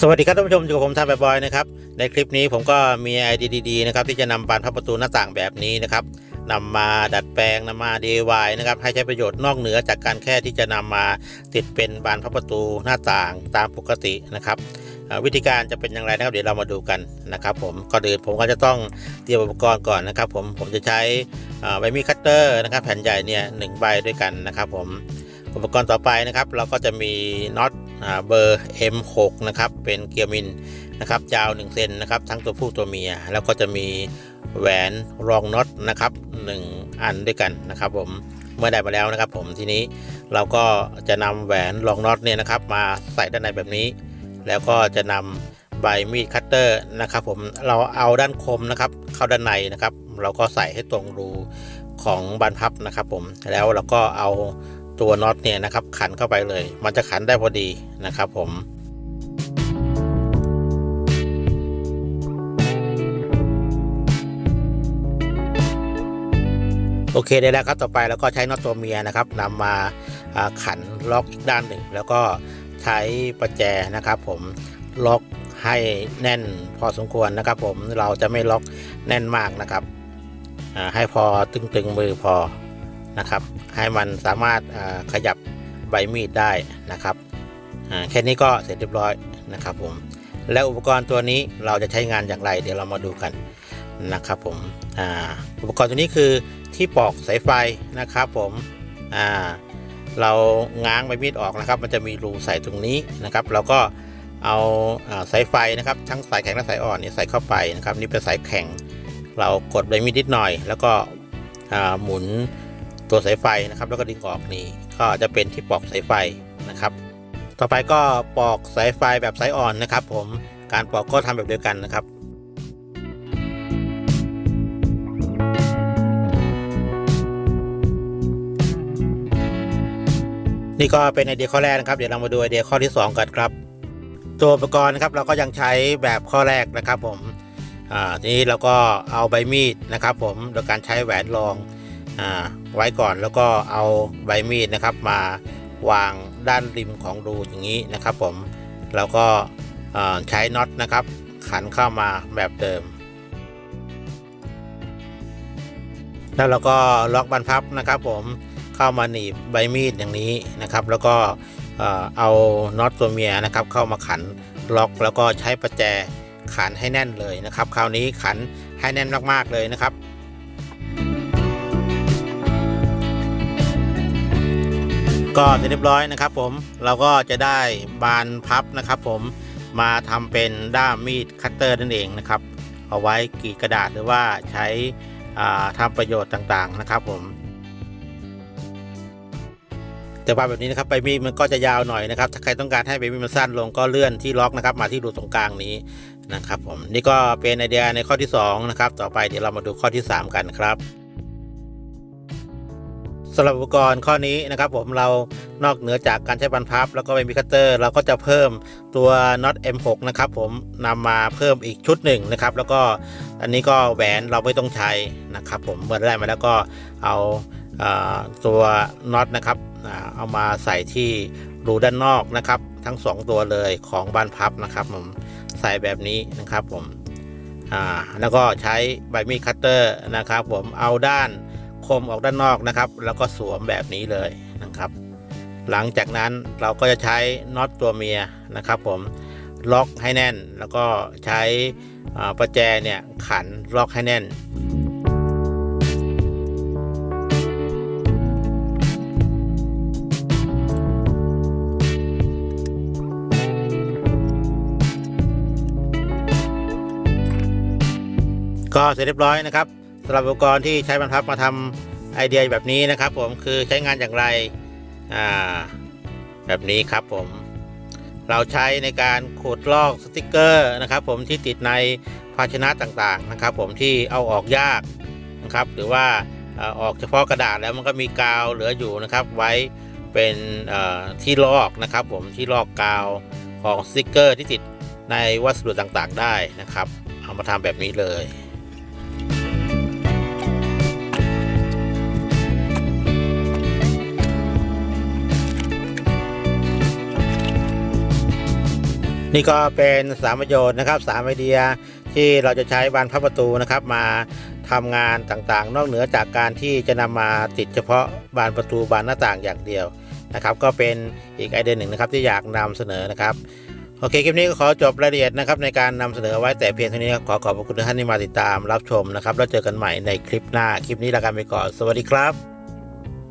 สวัสดีครับท่านผู้ชมอยู่กับผมทำแบบบอยนะครับในคลิปนี้ผมก็มีไอเดียดีๆนะครับที่จะนำบานพับประตูหน้าต่างแบบนี้นะครับนำมาดัดแปลงนำมา DIY นะครับให้ใช้ประโยชน์นอกเหนือจากการแค่ที่จะนำมาติดเป็นบานพับประตูหน้าต่างตามปกตินะครับวิธีการจะเป็นอย่างไรนะครับเดี๋ยวเรามาดูกันนะครับ ผมก่อนอื่นผมก็จะต้องเตรียมอุปกรณ์ก่อนนะครับ ผมผมจะใช้ใบมีดคัตเตอร์นะครับแผ่นใหญ่เนี่ยหนึ่งใบด้วยกันนะครับ ผมอุปกรณ์ต่อไปนะครับ เราก็จะมีน็อต เบอร์ M6 นะครับ เป็นเกียร์มินนะครับยาว1เซนนะครับ ทั้งตัวผู้ตัวเมีย แล้วก็จะมีแหวนรองน็อตนะครับ 1 อันด้วยกันนะครับ ผมเมื่อได้มาแล้วนะครับ ผมทีนี้เราก็จะนำแหวนรองน็อตเนี่ยนะครับ มาใส่ด้านในแบบนี้ แล้วก็จะนำใบมีดคัตเตอร์นะครับ ผมเราเอาด้านคมนะครับ เข้าด้านในนะครับ เราก็ใส่ให้ตรงรูของบานพับนะครับ ผมแล้วเราก็เอา ตัวน็อตเนี่ยนะครับขันเข้าไปเลย มันจะขันได้พอดีนะครับผมโอเคได้แล้วครับต่อไปเราก็ใช้น็อตตัวเมียนะครับนำมาขันล็อกอีกด้านหนึ่ง แล้วก็ใช้ประแจนะครับ ผมล็อกให้แน่นพอสมควรนะครับ ผมเราจะไม่ล็อกแน่นมากนะครับให้พอตึงๆมือพอ นะครับ ให้มันสามารถขยับใบมีดได้นะครับแค่นี้ก็เสร็จเรียบร้อยนะครับผมแล้วอุปกรณ์ตัวนี้เราจะใช้งานอย่างไร เดี๋ยวเรามาดูกันนะครับผมออุปกรณ์ตัวนี้คือที่ปอกสายไฟนะครับผมเราง้างใบมีดออกนะครับ มันจะมีรูใส่ตรงนี้นะครับ เราก็เอาสายไฟนะครับทั้งสายแข็งและสายอ่อนนี่ใส่เข้าไปนะครับ นี่เป็นสายแข็ง เรากดใบมีดนิดหน่อย แล้วก็หมุน ตัวสายไฟนะครับ แล้วก็ดึงออกนี่ก็จะเป็นที่ปอกสายไฟนะครับ ต่อไปก็ปอกสายไฟแบบสายอ่อนนะครับ ผมการปอกก็ทำแบบเดียวกันนะครับนี่ก็เป็นไอเดียข้อแรกนะครับ เดี๋ยวเรามาดูไอเดียข้อที่ 2 กันครับ ตัวอุปกรณ์นะครับเราก็ยังใช้แบบข้อแรกนะครับ ผมอ่าทีนี้เราก็เอาใบมีดนะครับ ผมโดยการใช้แหวนรอง ไว้ก่อนแล้วก็เอาใบมีดนะครับ มาวางด้านริมของรูอย่างนี้นะครับ ผมแล้วก็ใช้น็อตนะครับ ขันเข้ามาแบบเดิม แล้วเราก็ล็อกบันพับนะครับ ผมเข้ามาหนีบใบมีดอย่างนี้นะครับ แล้วก็เอาน็อตตัวเมียนะครับ เข้ามาขันล็อกแล้วก็ใช้ประแจขันให้แน่นเลยนะครับ คราวนี้ขันให้แน่นมากๆเลยนะครับ ก็เสร็จเรียบร้อยนะครับ ผมเราก็จะได้บานพับนะครับ ผมมาทำเป็นด้ามมีดคัตเตอร์นั่นเองนะครับ เอาไว้กรีดกระดาษหรือว่าใช้อ่าทำประโยชน์ต่างๆนะครับ ผมแต่ว่าแบบนี้นะครับใบมีดมันก็จะยาวหน่อยนะครับ ถ้าใครต้องการให้ใบมีดมันสั้นลงก็เลื่อนที่ล็อกนะครับ มาที่รูตรงกลางนี้นะครับ ผมนี่ก็เป็นไอเดียในข้อที่สองนะครับต่อไปเดี๋ยวเรามาดูข้อที่สามกันครับ สำหรับอุปกรณ์ข้อนี้นะครับผมเรานอกเหนือจากการใช้บันพับ แล้วก็เป็นมิคัตเตอร์เราก็จะเพิ่มตัวน็อต M6 นะครับผมนำมาเพิ่มอีกชุดหนึ่งนะครับ แล้วก็อันนี้ก็แหวนเราไม่ต้องใช้นะครับ ผมเมื่อได้มาแล้วก็เอาเอ่อตัวน็อตนะครับเอามาใส่ที่รูด้านนอกนะครับ ทั้งสองตัวเลยของบานพับนะครับผมใส่แบบนี้นะครับผมแล้วก็ใช้ใบมีดคัตเตอร์นะครับ ผมเอาด้าน คมออกด้านนอกนะครับ แล้วก็สวมแบบนี้เลยนะครับ หลังจากนั้นเราก็จะใช้น็อตตัวเมียนะครับ ผมล็อกให้แน่น แล้วก็ใช้ประแจเนี่ยขันล็อกให้แน่นก็เสร็จเรียบร้อยนะครับ สำหรับอุปกรณ์ที่ใช้บรรพับมาทำไอเดียแบบนี้นะครับ ผมคือใช้งานอย่างไรแบบนี้ครับผมเราใช้ในการขูดลอกสติกเกอร์นะครับ ผมที่ติดในภาชนะต่างๆนะครับ ผมที่เอาออกยากนะครับ หรือว่าออกเฉพาะกระดาษแล้วมันก็มีกาวเหลืออยู่นะครับ ไว้เป็นที่ลอกนะครับ ผมที่ลอกกาวของสติกเกอร์ที่ติดในวัสดุต่างๆ ได้นะครับ เอามาทำแบบนี้เลย นี่ก็เป็นสามประโยชน์นะครับสามไอเดียที่เราจะใช้บานพับประตูนะครับ มาทำงานต่างๆ นอกเหนือจากการที่จะนำมาติดเฉพาะบานประตูบานหน้าต่างอย่างเดียวนะครับ ก็เป็นอีกไอเดียหนึ่งนะครับที่อยากนำเสนอนะครับโอเคคลิปนี้ก็ขอจบรายละเอียดนะครับในการนำเสนอไว้แต่เพียงเท่านี้ครับขอขอบพระคุณทุกท่านที่มาติดตามรับชมนะครับแล้วเจอกันใหม่ในคลิปหน้าคลิปนี้ลากันไปก่อนสวัสดีครับ